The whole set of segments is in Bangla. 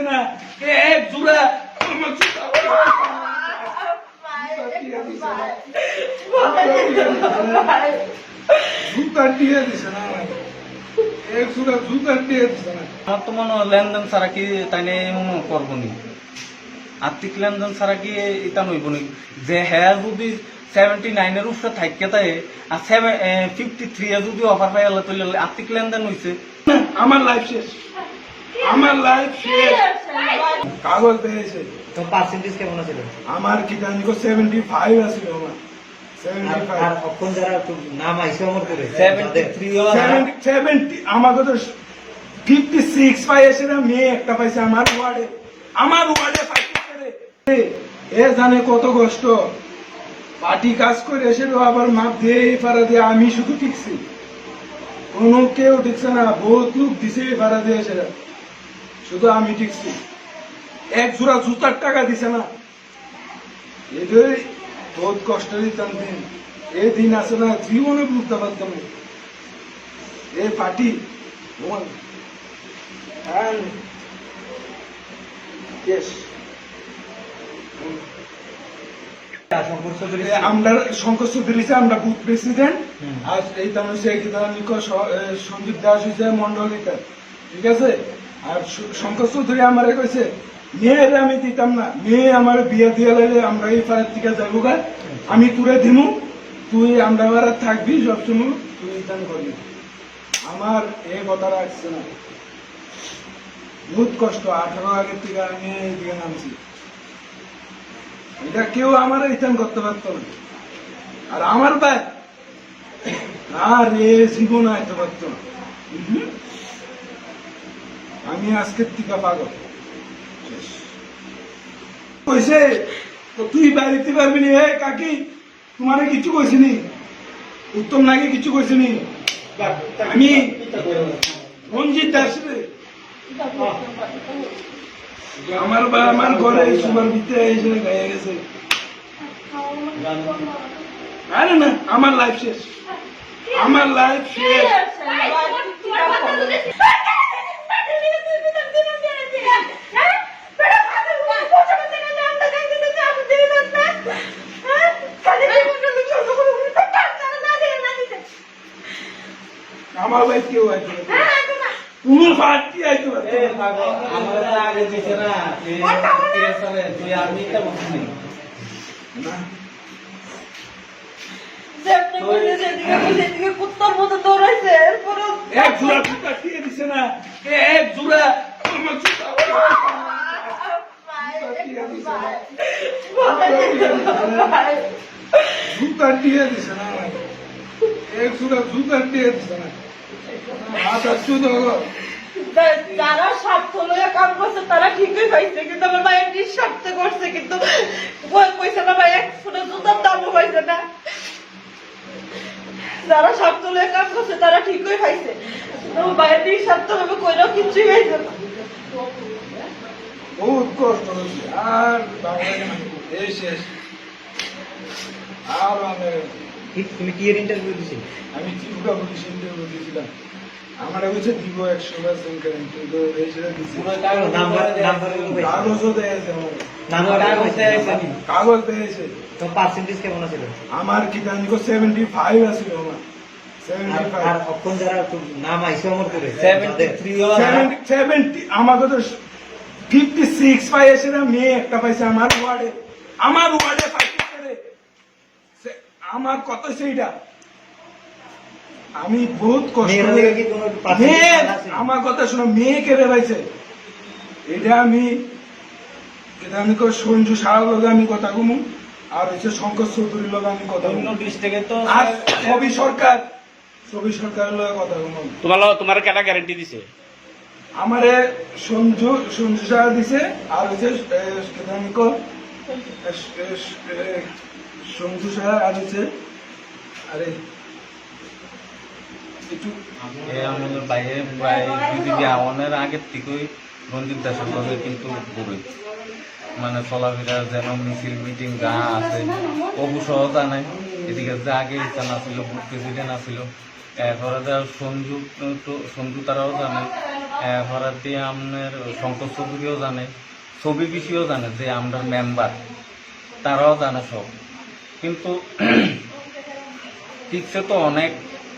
দিছে না এ এক জোড়া জুতা দিয়ে দিছে না আমার। এক জোড়া জুতা দিয়ে দিছে না। আমার তো মনে লেনদেন ছাড়া কি তাই নিয়ে করব নি? আর্থিক লেনদেন ছাড়া কি এটা নইব নি? যে হ্যাঁ যদি সেভেন্টি নাইনের উপরে থাকতে তাই আর সেভেন ফিফটি থ্রি এ যদি অফার পাই আল্লাহ তুলে আর্থিক লেনদেন হয়েছে আমার লাইফ শেষ। আমার লাইফ শেষ কাগজ পেয়েছে। তো পার্সেন্টেজ কেমন ছিল আমার কি জানি সেভেন্টি ফাইভ আছিল আমার। আর- যারা নাম আমার করে সেভেন্টি থ্রি সেভেন্টি আমাকে তো ফিফটি সিক্স পাইছে না মেয়ে একটা পাইছে আমার ওয়ার্ডে। আমার ওয়ার্ডে পাইছে এ, এ জানে কত কষ্ট। পার্টি কাজ করে এসে আবার মাপ দিয়ে ফারা দিয়ে আমি শুধু টিকছি। কোনো কেউ টিকছে না বহুত লোক দিছে ফারা দিয়ে এসে। শুধু আমি টিকছি। এক জোড়া জুতার টাকা দিছে না। এদের বহুত কষ্ট দিতাম দিন। এই দিন আছে না জীবনে বুঝতে পারতাম এই পার্টি তোমার এ, আমরা শঙ্কর চৌধুরী আমরা বুথ প্রেসিডেন্ট। আর এই সঞ্জীব দাস হচ্ছে মন্ডলিকা ঠিক আছে? আর শঙ্কর চৌধুরী আমার কইছে, মেয়ের আমি দিতাম না, মেয়ে আমার বিয়ে দিয়ে লাইলে আমরা এই ফায়ার থেকে যাব গা। আমি তুলে দিমু, তুই আমরা এবার থাকবি সবসময়, তুই দান করবি। আমার এ কথাটা আসছে না। বহুত কষ্ট, আঠারো আগের থেকে আমি এইদিকে নামছি। এটা কেউ আমার রিটার্ন করতে পারতো না। আর আমার ভাই আর এ জীবন আইতে পারতো না? আমি আজকের টিকা পাগল। কইছে, তো তুই বাড়িতে পারবি নি? হে কাকি, তোমার কিছু কইছিনি উত্তম নাকি কিছু কইছিনি আমি রঞ্জিত দাস আমার বা আমার ঘরে সুপার ভিতরে এসে গায়ে গেছে। আরে না, আমার লাইফ শেষ। আমার লাইফ শেষ। আমার ভাই কেউ পার্টি আইতে পারবে না। আমার তো আগে দিছে না। তুই আমি এক জোড়া জুতা দিয়ে দিছে না। এক জোড়া। আমার জুতা জুতা। দিয়ে দিছে না। যারা স্বার্থ লইয়া কাম করছে তারা ঠিকই পাইছে কিন্তু আমার ভাইয়ের নিঃস্বার্থ করছে কিন্তু পয়সা না ভাই এক ফুটের জুতার দামও পাইছে না। যারা স্বার্থ লইয়া কাম করছে তারা ঠিকই পাইছে। ভাইয়ের নিঃস্বার্থ ভাবে কইলেও কিচ্ছুই পাইছে না। বহুত কষ্ট হচ্ছে। আর বাংলা এই শেষ আর আমি তুমি কি এর ইন্টারভিউ দিছিলে? আমি ত্রিপুরা পুলিশ ইন্টারভিউ দিয়েছিলাম। আমার হচ্ছে দিব একশো পার্সেন্ট কারেন্ট কিন্তু এই দিচ্ছি পুরো কাগজ নাম্বার নাম্বার নাম্বার কাগজও দিয়েছে কাগজ দিয়েছে। তো পার্সেন্টেজ কেমন ছিল আমার কি জানি সেভেন্টি ফাইভ আছিল আমার। সেভেন্টি ফাইভ আর যারা নাম আইসে আমার করে থ্রি সেভেন্টি আমাকে তো ফিফটি সিক্স পাইছে না মেয়ে একটা পাইছে আমার ওয়ার্ডে। আমার ওয়ার্ডে। সে- আমার কত সেইটা আমি বহুত কষ্ট? আমার কথা শোনো মেয়ে কেড়ে পাইছে এটা আমি এটা আমি সঞ্জু সারা লগে আমি কথা কমু আর হচ্ছে শঙ্কর চৌধুরীর লগে আমি কথা কমু। ডিস্ট্রিক্টে তো আর ছবি সরকার ছবি সরকারের লগে কথা কমু। তোমার তোমার কেটা গ্যারান্টি দিছে? আমারে সঞ্জু সঞ্জু সাহা দিছে আর হচ্ছে সঞ্জু সাহা আর আগের থেকেই কিন্তু মানে চলাফেরা যেন মিছিল, মিটিং যা আছে অবু সহ জানাই এদিকে যে আগে ইচ্ছা ছিল বুথ প্রেসিডেন্ট আছিল। এরপরে সঞ্জু সঞ্জু তারাও জানে। এরপরে আপনার শঙ্কর চৌধুরীও জানে। ছবি বিষয়েও জানে যে আমরা মেম্বার তারাও জানে সব। কিন্তু টিকছে তো অনেক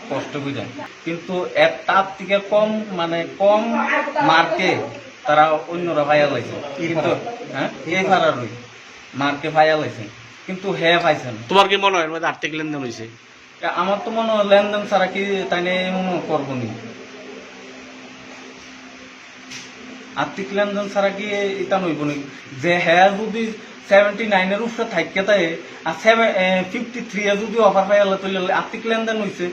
কষ্ট বুঝেন। কিন্তু এর তার থেকে কম মানে কম মার্কে তারা অন্যরা ভাইয়া লাইছে কিন্তু হ্যাঁ? এই ভাড়ারই মার্কে ভাইয়া লাইছে কিন্তু হে পাইছে না তোমার কি মনে হয় আর্থিক লেনদেন হয়েছে আমার তো মনে হয় লেনদেন ছাড়া কি তাই করব নি। আর্থিক লেনদেন ছাড়া কি এটা নইব নি। যে হ্যাঁ যদি সেভেন্টি নাইনের উপরে থাকে তাই আর সেভেন ফিফটি থ্রি যদি অফার পাই আল্লাহ তুলে আর্থিক লেনদেন হয়েছে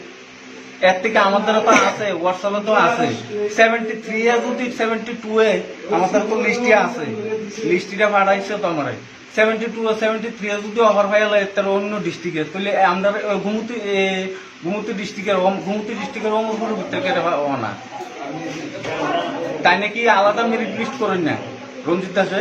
এর থেকে আমাদের তো আছে হোয়াটসঅ্যাপে তো আছে। সেভেন্টি থ্রি এ যদি সেভেন্টি টু এ আমাদের তো লিস্টে আছে। লিস্টিটা পাঠাইছে তো আমার। সেভেন্টি টু সেভেন্টি থ্রি এ যদি অফার পাই আল্লাহ তাহলে অন্য ডিস্ট্রিক্টে তাহলে গুমতি এ, গুমতি ডিস্ট্রিক্টের গুমতি ডিস্ট্রিক্টের অমরপুরের ভিতরে কেটে না। তাই নাকি আলাদা মেরিট লিস্ট করেন না? রঞ্জিত দাসে